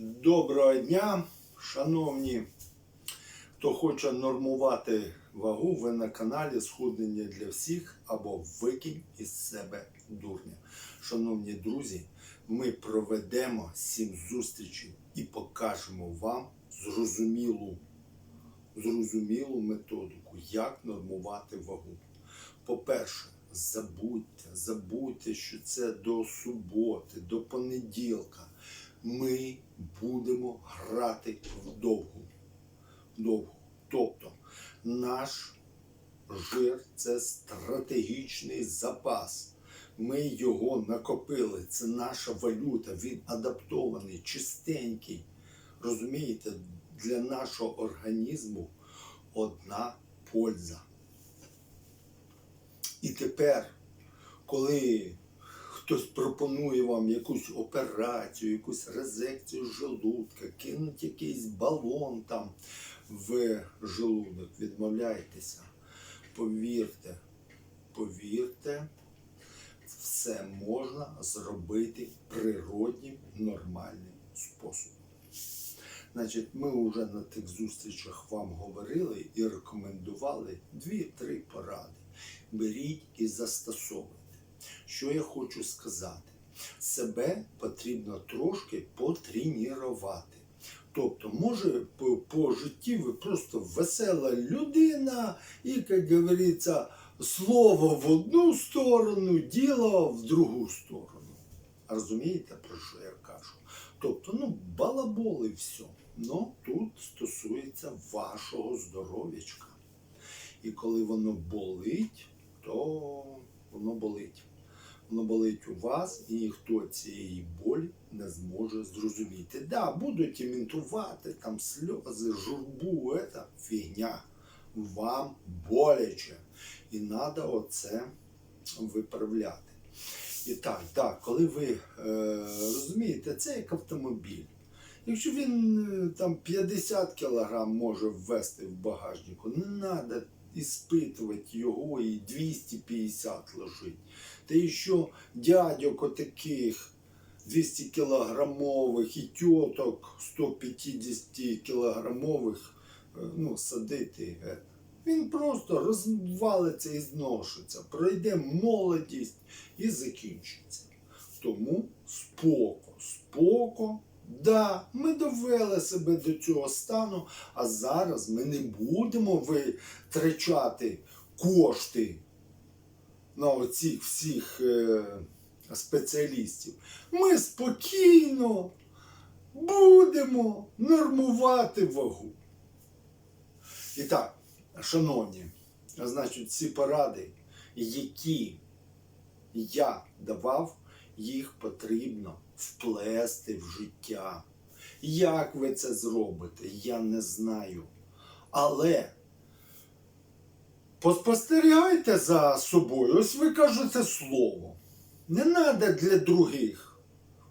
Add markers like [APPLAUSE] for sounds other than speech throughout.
Доброго дня, шановні, хто хоче нормувати вагу, ви на каналі Схуднення для всіх або Викинь із себе дурня. Шановні друзі, ми проведемо сім зустрічей і покажемо вам зрозумілу, зрозумілу методику, як нормувати вагу. По-перше, забудьте, забудьте, що це до суботи, до понеділка. Ми будемо грати вдовгу. Довго. Тобто наш жир це стратегічний запас. Ми його накопили. Це наша валюта. Він адаптований, чистенький. Розумієте, для нашого організму одна польза. І тепер, коли хтось пропонує вам якусь операцію, якусь резекцію желудка, кинуть якийсь балон там в желудок, відмовляйтеся. Повірте, повірте, все можна зробити природнім, нормальним способом. Значить, ми вже на тих зустрічах вам говорили і рекомендували дві-три поради. Беріть і застосовуйте. Що я хочу сказати? Себе потрібно трошки потренувати. Тобто, може, по, по житті ви просто весела людина, і, як говориться, слово в одну сторону, діло в другу сторону. Розумієте, про що я кажу? Тобто, ну, балабол і все. Ну, тут стосується вашого здоров'ячка. І коли воно болить, то воно болить. Воно болить у вас, і ніхто цієї болі не зможе зрозуміти. Да, будуть імітувати там сльози, журбу, це фігня. Вам боляче. І треба оце виправляти. І так, так, коли ви е, розумієте, це як автомобіль. Якщо він е, там 50 кг може ввести в багажнику, не треба іспитувати його і 250 лежить. Та що дядьок отаких 200 кілограмових і тьоток 150 кілограмових е, ну, садити. е, Він просто розвалиться і зношиться, пройде молодість і закінчиться. Тому споко, споко. Да, ми довели себе до цього стану, а зараз ми не будемо витрачати кошти на оцих всіх е, спеціалістів. Ми спокійно будемо нормувати вагу. І так, шановні, значить, ці поради, які я давав, їх потрібно вплести в життя. Як ви це зробите, я не знаю. Але поспостерігайте за собою. Ось ви кажете слово. Не треба для других.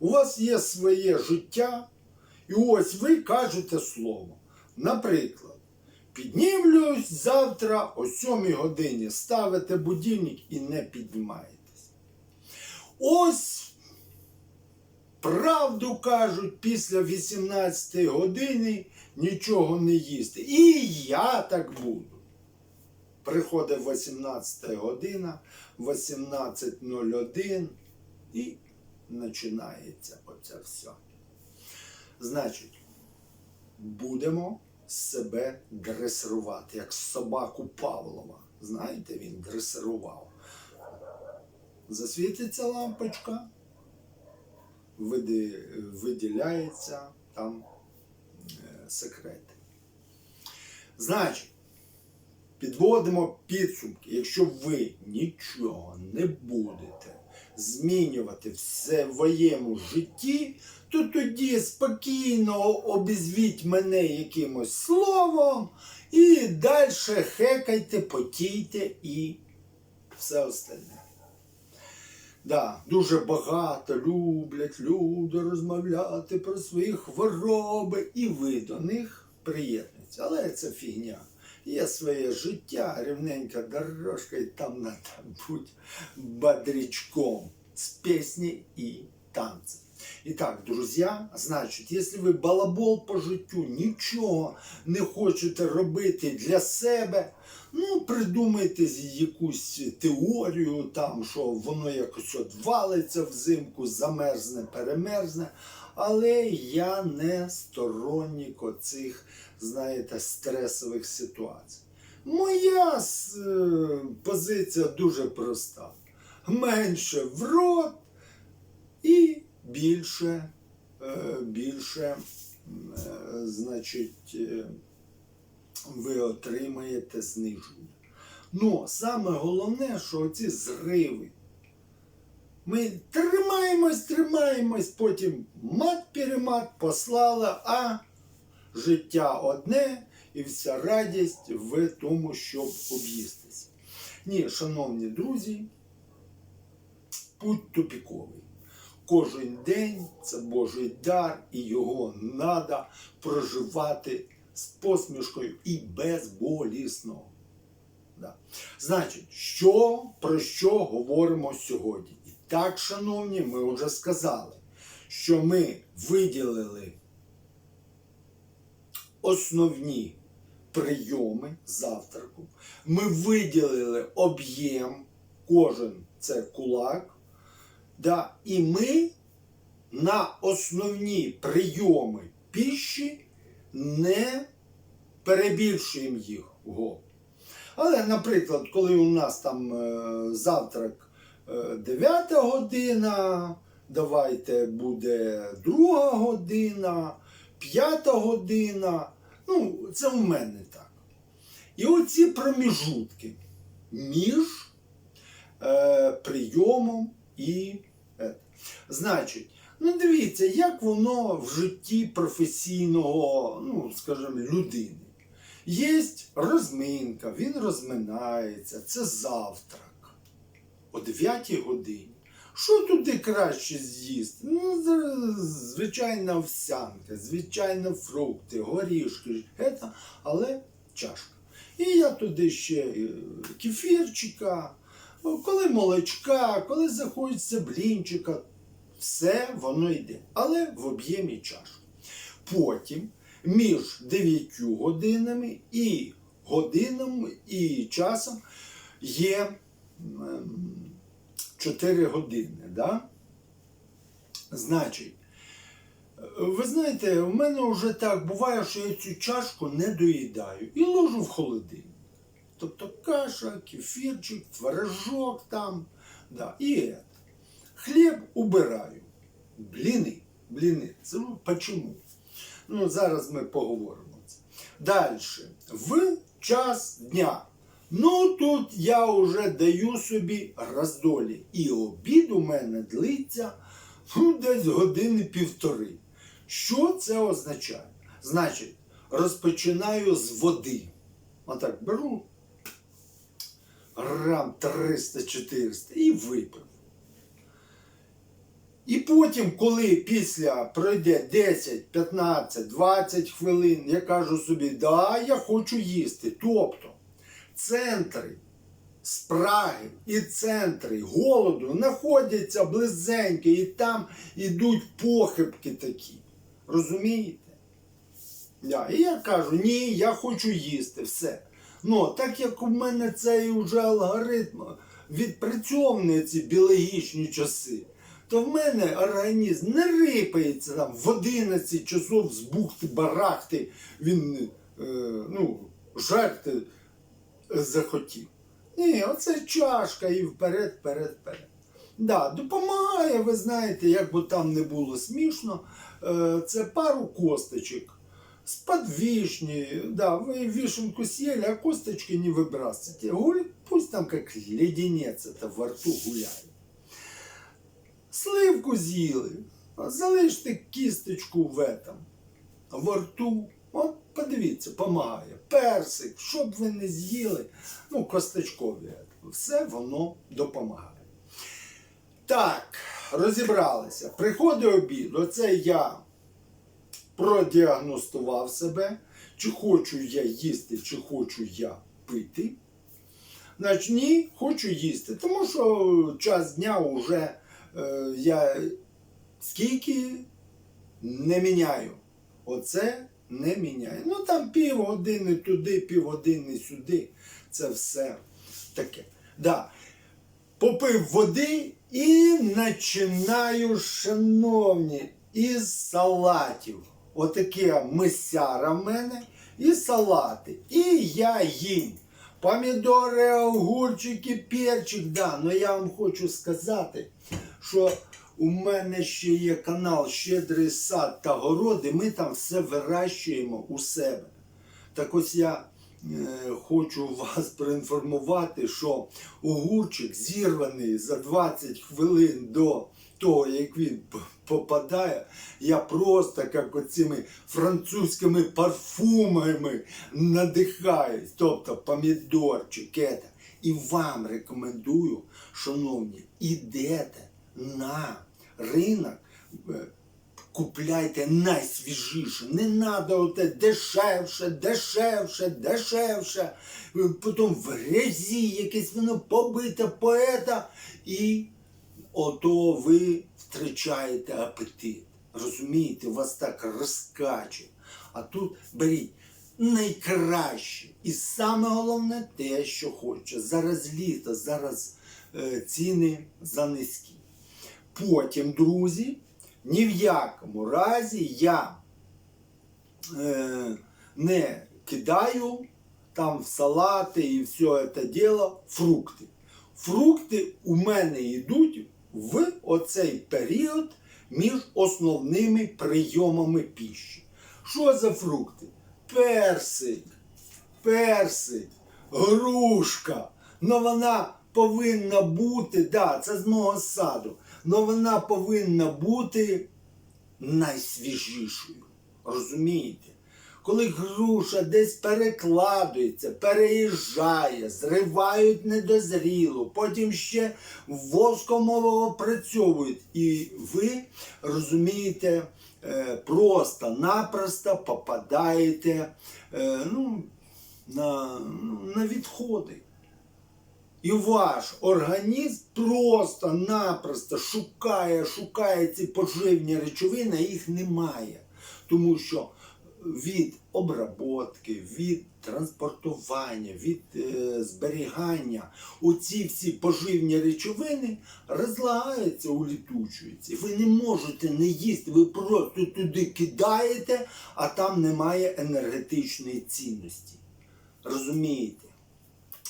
У вас є своє життя, і ось ви кажете слово. Наприклад, піднімлюсь завтра о 7 годині, ставите будильник і не піднімаєтесь. Ось правду кажуть, після 18 години нічого не їсти. І я так буду. Приходить 18 година, 18.01 і починається оце все. Значить, будемо себе дресирувати, як собаку Павлова. Знаєте, він дресирував. Засвітиться лампочка, види- виділяється там е, секрети. Значить, підводимо підсумки. Якщо ви нічого не будете змінювати в своєму житті, то тоді спокійно обізвіть мене якимось словом і далі хекайте, потійте і все остальне. Да, дуже багато люблять люди розмовляти про свої хвороби, і ви до них приєднуєтеся. Але це фігня. Є своє життя, рівненька дорожка, і там треба бути бодрячком з пісні і танцы. Итак, друзья, значить, якщо ви балабол по життю, нічого не хочете робити для себе, ну придумайте якусь теорію, там, що воно якось от валиться взимку, замерзне, перемерзне. Але я не сторонник оцих, знаєте, стресових ситуацій. Моя е, позиція дуже проста. Менше в рот і більше, е, більше, е, значить, ви отримаєте зниження. Ну, саме головне, що ці зриви. Ми тримаємось, тримаємось, потім мат-перемат послала, а життя одне і вся радість в тому, щоб об'їстися. Ні, шановні друзі, путь тупіковий. Кожен день це Божий дар, і його треба проживати з посмішкою і безболісно. Да. Значить, що, про що говоримо сьогодні? І так, шановні, ми вже сказали, що ми виділили основні прийоми завтраку. Ми виділили об'єм, кожен це кулак. Да, і ми на основні прийоми піші не перебільшуємо їх. Але, наприклад, коли у нас там е, завтрак е, 9 година, давайте буде 2 година, 5 година. Ну, це у мене так. І оці проміжутки між е, прийомом і. е. Значить, ну дивіться, як воно в житті професійного, ну, скажімо, людини. Є розминка, він розминається, це завтрак о 9 годині. Що туди краще з'їсти? Ну, звичайна овсянка, звичайно, фрукти, горішки, это, але чашка. І я туди ще е, кефірчика, коли молочка, коли захочеться блінчика, все воно йде, але в об'ємі чашки. Потім між 9 годинами і годинами і часом є ем, 4 години. Да? Значить, ви знаєте, в мене вже так буває, що я цю чашку не доїдаю і ложу в холодильник. Тобто каша, кефірчик, творожок там. Да, і. Хліб убираю. Бліни. Бліни. Це ну? Ну, зараз ми поговоримо. Далі. В час дня. Ну, тут я вже даю собі роздолі. І обід у мене длиться ну, десь години півтори. Що це означає? Значить, розпочинаю з води. Отак беру грам 300-400 і випив. І потім, коли після пройде 10, 15, 20 хвилин, я кажу собі, да, я хочу їсти. Тобто центри спраги і центри голоду знаходяться близенько, і там ідуть похибки такі. Розумієте? Да. І я кажу, ні, я хочу їсти, все. Ну, так як у мене цей уже алгоритм відпрацьований ці біологічні часи, то в мене організм не рипається там в 11 часов з бухти барахти, він е, ну, жерти захотів. Ні, оце чашка і вперед, вперед, вперед. Да, допомагає, ви знаєте, як би там не було смішно, е, це пару косточок. С-под вишни, да, вы вишенку съели, а косточки не выбрасывайте. Гуль, пусть там как леденец это во рту гуляет. Сливку з'їли, залиште кісточку в этом, во рту. От подивіться, помагає. Персик, що б ви не з'їли, ну, косточкові, все воно допомагає. Так, розібралися. Приходить обід, оце я продіагностував себе, чи хочу я їсти, чи хочу я пити. Значить, ні, хочу їсти, тому що час дня вже я Скільки не міняю. Оце не міняю. Ну там півгодини туди, півгодини сюди. Це все таке. Да. Попив води і починаю, шановні, із салатів. Отаке мисяра в мене і салати. І я їм. Помідори, огурчики, перчик, да. Но я вам хочу сказати, що у мене ще є канал Щедрий сад та городи. Ми там все вирощуємо у себе. Так ось я е, хочу вас проінформувати, що огурчик зірваний за 20 хвилин до того, як він попадає, я просто як оцими французькими парфумами надихаюсь. Тобто помідорчик. І вам рекомендую, шановні, ідете на ринок. е, Купляйте найсвіжіше, не треба оте дешевше, дешевше, дешевше. Е, Потім в грязі якесь воно побите поета, і ото ви втрачаєте апетит. Розумієте, вас так розкаче. А тут беріть найкраще. І саме головне те, що хоче. Зараз літо, зараз е, ціни занизькі. Потім, друзі, ні в якому разі я е, не кидаю там в салати і все це діло фрукти. Фрукти у мене йдуть в оцей період між основними прийомами піші. Що за фрукти? Персик, персик, грушка. Ну вона повинна бути, да, це з мого саду, але вона повинна бути найсвіжішою. Розумієте? Коли груша десь перекладується, переїжджає, зривають недозрілу, потім ще воском опрацьовують. І ви розумієте, е, просто-напросто попадаєте е, ну, на, ну, на відходи. І ваш організм просто-напросто шукає, шукає ці поживні речовини, а їх немає. Тому що від обработки, від транспортування, від е, зберігання оці всі поживні речовини розлагаються, улітучуються. Ви не можете не їсти, ви просто туди кидаєте, а там немає енергетичної цінності. Розумієте?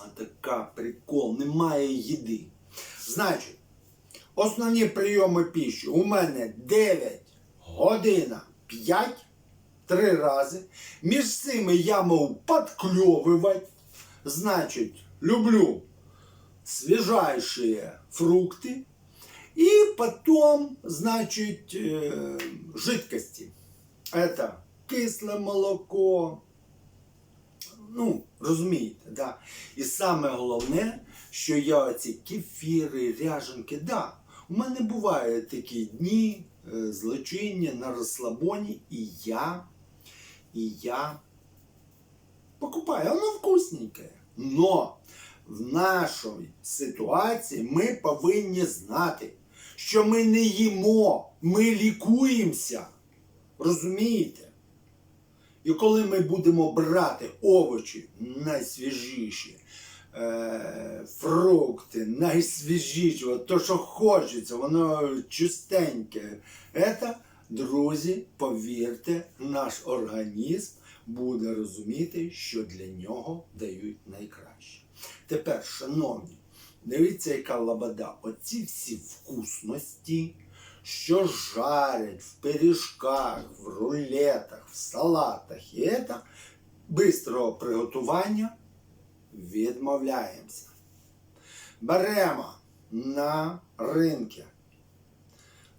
А така прикол, немає їди. Значить, основні прийоми піші у мене 9 година 5 три рази. Між цими я мав подкльовувати. Значить, люблю свежайшие фрукты. И потом, значит, э, жидкости. Это кисле молоко, ну, розумієте, да. І саме головне, що я оці кефіри, ряженки, да, у мене бувають такі дні е, злочиння на розслабоні, і я, і я покупаю, воно вкусненьке. Но в нашій ситуації ми повинні знати, що ми не їмо, ми лікуємося. Розумієте? І коли ми будемо брати овочі найсвіжіші, е, фрукти найсвіжіші, то, що хочеться, воно чистеньке. Це, друзі, повірте, наш організм буде розуміти, що для нього дають найкраще. Тепер, шановні, дивіться, яка лабада. Оці всі вкусності що жарять в пиріжках, в рулетах, в салатах і це, бистрого приготування відмовляємося. Беремо на ринку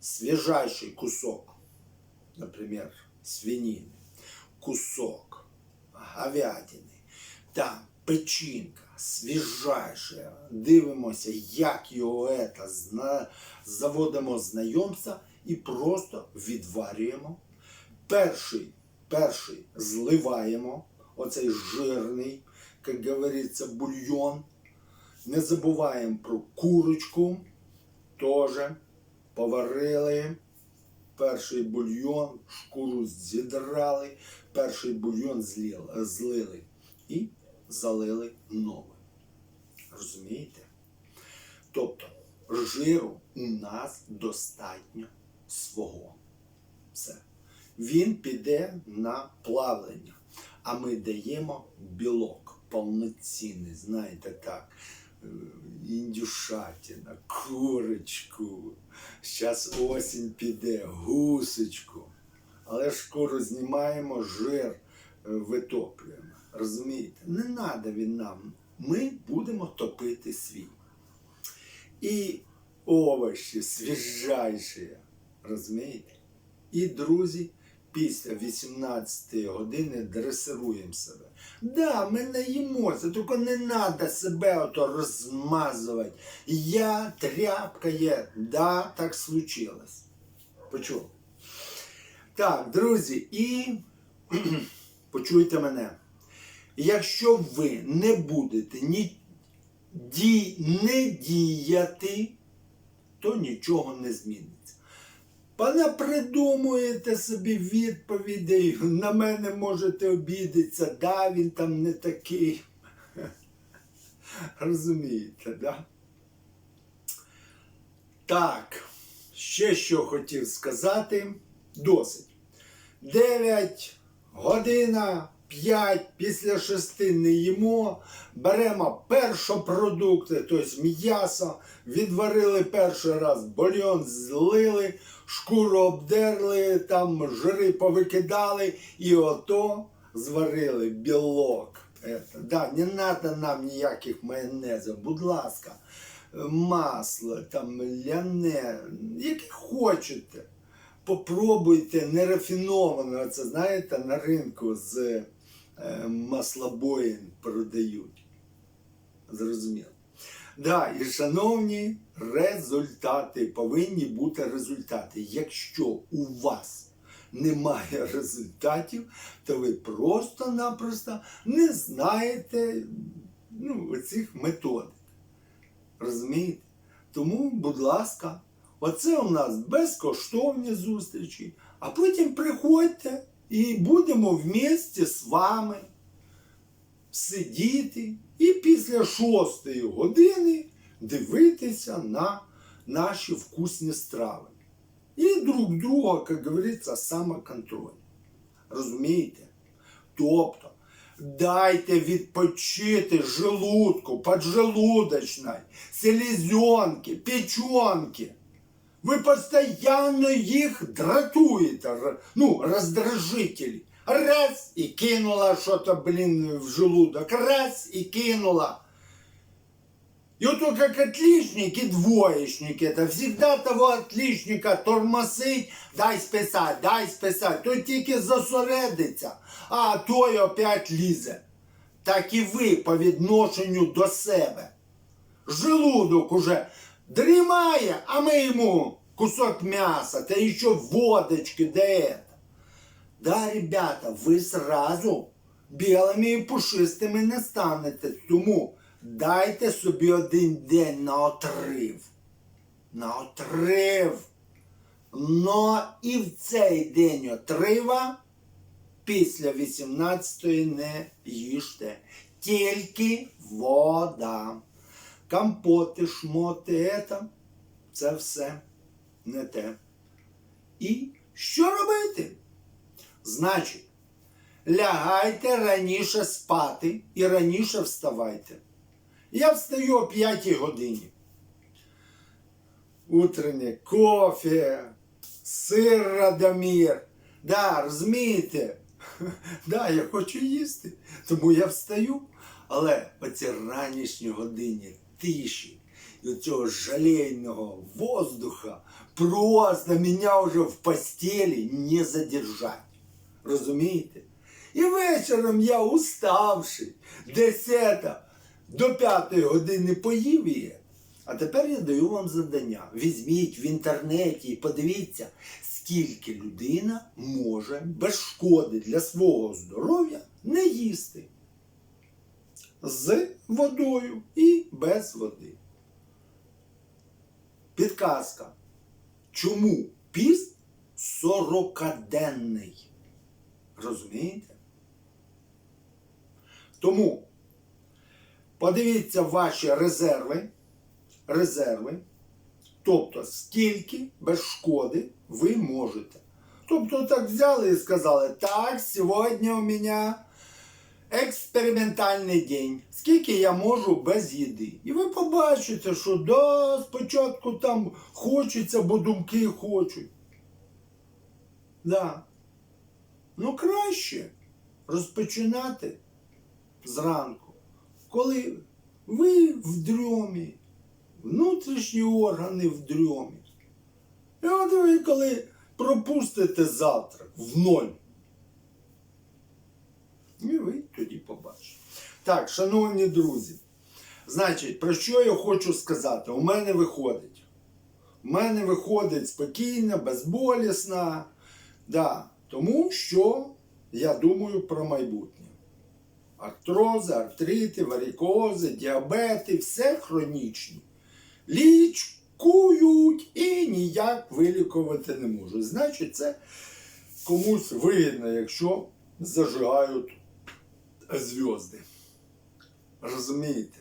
свіжайший кусок, наприклад, свинини, кусок говядини, там печінка, Свіжайша. Дивимося, як його зна... заводимо знайомства і просто відварюємо. Перший, перший зливаємо, оцей жирний, як говориться, бульйон. Не забуваємо про курочку, теж поварили, перший бульйон, шкуру зідрали, перший бульйон злили і залили новий. Розумієте? Тобто жиру у нас достатньо свого. Все. Він піде на плавлення, а ми даємо білок повноцінний, знаєте так. е, Індюшатина, курочку. Зараз осінь піде, гусочку. Але шкуру знімаємо, жир е, витоплюємо. Розумієте? Не треба він нам. Ми будемо топити свій. І овочі свіжайші. Розумієте? І, друзі, після 18 години дресируємо себе. Да, ми не їмося, тільки не треба себе ото розмазувати. Я тряпка є. Да, так случилось. Почув? Так, друзі, і [CLEARS THROAT] почуйте мене. Якщо ви не будете ні ді, не діяти, то нічого не зміниться. Пане придумуєте собі відповідей, на мене можете обідатися, да, він там не такий. [LAUGHS] Розумієте, да? Так, ще що хотів сказати. Досить. 9 година, 5 після 6 не їмо. Беремо першопродукти, тобто м'ясо, відварили перший раз, бульйон злили, шкуру обдерли, там жири повикидали і ото зварили білок. Да, не треба нам ніяких майонезів, будь ласка, масло, там ляне, яке хочете. Попробуйте нерафіновано, це знаєте, на ринку з маслобоїн продають. Зрозуміло. Да, і шановні, результати повинні бути результати. Якщо у вас немає результатів, то ви просто-напросто не знаєте ну, цих методик. Розумієте? Тому, будь ласка, оце у нас безкоштовні зустрічі, а потім приходьте і будемо вместе з вами сидіти і після шостої години дивитися на наші вкусні страви. І друг друга, як говориться, самоконтроль. Розумієте? Тобто, дайте відпочити желудку, поджелудочной, селезенки, печенки. Ви постійно їх дратуєте, р- ну, роздражителі. Раз і кинула що-то, блін, в желудок, раз і кинула. И вот то, как отличник и это всегда того отличника тормозить, дай списать, дай списать, той тільки зосередиться, а той опять лізе. Так і ви по відношенню до себе. Желудок уже дрімає, а ми йому кусок м'яса, та ще водочки, да это. Да, ребята, ви сразу білими і пушистими не станете. Тому дайте собі один день на отрив. На отрив. Но і в цей день отрива після 18-ї не їжте. Тільки вода. Компоти, шмоти, ета, це все не те. І що робити? Значить, лягайте раніше спати і раніше вставайте. Я встаю о 5 годині. Утреннє кофе, сир Радомір. Да, розумієте? [LAUGHS] Да, я хочу їсти, тому я встаю. Але оці ранішні години тиші і цього жалейного воздуха просто мене вже в постелі не задержать. Розумієте? І вечором я уставший, десята до п'ятої години поїв її. А тепер я даю вам завдання. Візьміть в інтернеті і подивіться, скільки людина може без шкоди для свого здоров'я не їсти. З водою і без води. Підказка. Чому піст 40-денний. Розумієте? Тому подивіться ваші резерви, резерви, тобто скільки без шкоди ви можете. Тобто так взяли і сказали, так, сьогодні у мене експериментальний день. Скільки я можу без їди. І ви побачите, що да, спочатку там хочеться, бо думки хочуть. Да. Ну краще розпочинати зранку, коли ви в дрьомі, внутрішні органи в дрьомі. І от ви коли пропустите завтрак в ноль. І ви. Так, шановні друзі, значить, про що я хочу сказати? У мене виходить. У мене виходить спокійно, безболісно. Да, тому що я думаю про майбутнє. Артрози, артрити, варикози, діабети, все хронічні. Лічкують і ніяк вилікувати не можуть. Значить, це комусь вигідно, якщо зажигають зв'язки. Розумієте?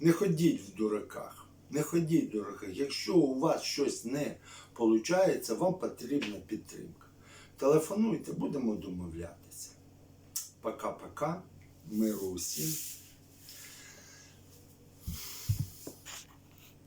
Не ходіть в дураках. Не ходіть в дураках. Якщо у вас щось не виходить, вам потрібна підтримка. Телефонуйте, будемо домовлятися. Пока-пока. Миру усім.